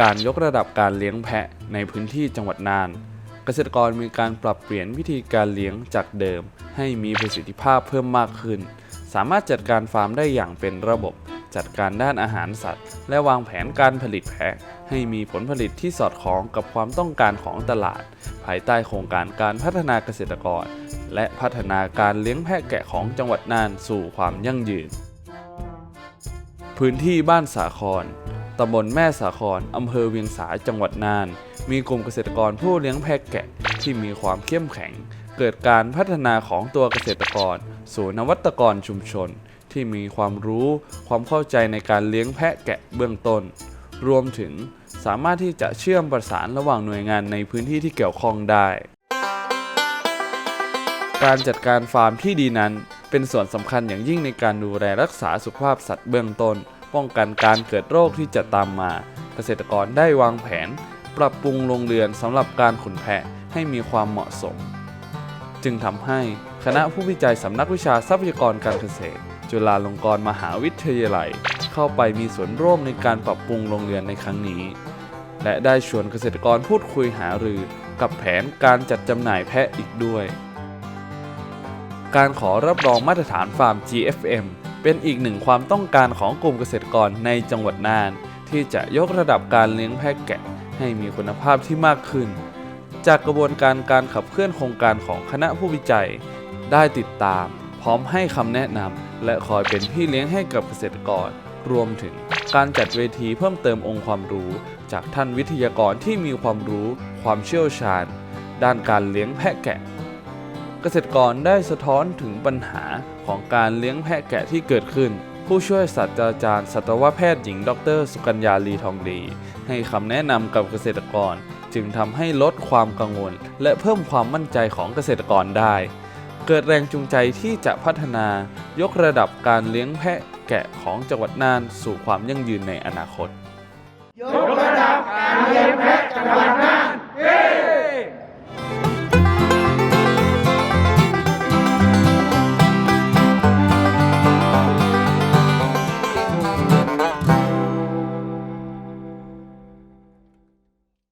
การยกระดับการเลี้ยงแพะในพื้นที่จังหวัดน่าน เกษตรกรมีการปรับเปลี่ยนวิธีการเลี้ยงจากเดิม ให้มีประสิทธิภาพเพิ่มมากขึ้น สามารถจัดการฟาร์มได้อย่างเป็นระบบ จัดการด้านอาหารสัตว์ และวางแผนการผลิตแพะ ให้มีผลผลิตที่สอดคล้องกับความต้องการของตลาด ภายใต้โครงการการพัฒนาเกษตรกร และพัฒนาการเลี้ยงแพะแกะของจังหวัดน่านสู่ความยั่งยืน พื้นที่บ้านสาคร ตำบลแม่สาครอำเภอเวียงสาจังหวัดน่าน มีกลุ่มเกษตรกรผู้เลี้ยงแพะแกะที่มีความเข้มแข็ง เกิดการพัฒนาของตัวเกษตรกร สู่นวัตกรชุมชน ที่มีความรู้ความเข้าใจในการเลี้ยงแพะแกะเบื้องต้น รวมถึงสามารถที่จะเชื่อมประสานระหว่างหน่วยงานในพื้นที่ที่เกี่ยวข้องได้ การจัดการฟาร์มที่ดีนั้น เป็นส่วนสำคัญอย่างยิ่งในการดูแลรักษาสุขภาพสัตว์เบื้องต้น ป้องกันการเกิดโรคที่จะตามมา เกษตรกรได้วางแผน ปรับปรุงโรงเรือนสำหรับการขุนแพะให้มีความเหมาะสม จึงทำให้คณะผู้วิจัยสำนักวิชาทรัพยากรการเกษตร จุฬาลงกรณ์มหาวิทยาลัย เข้าไปมีส่วนร่วมในการปรับปรุงโรงเรือนในครั้งนี้ และได้ชวนเกษตรกรพูดคุยหารือกับแผนการจัดจำหน่ายแพะอีกด้วย การขอรับรองมาตรฐานฟาร์ม GFM เป็นอีกหนึ่งความต้องการของกลุ่มเกษตรกรในจังหวัดน่าน ที่จะยกระดับการเลี้ยงแพะแกะให้มีคุณภาพที่มากขึ้น จากกระบวนการการขับเคลื่อนโครงการของคณะผู้วิจัย ได้ติดตาม พร้อมให้คำแนะนำและคอยเป็นพี่เลี้ยงให้กับเกษตรกร รวมถึงการจัดเวทีเพิ่มเติมองค์ความรู้ จากท่านวิทยากรที่มีความรู้ ความเชี่ยวชาญ ด้านการเลี้ยงแพะแกะ เกษตรกรได้สะท้อนถึงปัญหาของการเลี้ยงแพะแกะที่เกิดขึ้น ผู้ช่วยศาสตราจารย์สัตวแพทย์หญิง ดร สุกัญญาลีทองดี ให้คำแนะนำกับเกษตรกร จึงทำให้ลดความกังวล และเพิ่มความมั่นใจของเกษตรกรได้ เกิดแรงจูงใจที่จะพัฒนายกระดับการเลี้ยงแพะแกะของจังหวัดน่านสู่ความยั่งยืนในอนาคต ยกระดับการเลี้ยงแพะจังหวัดน่าน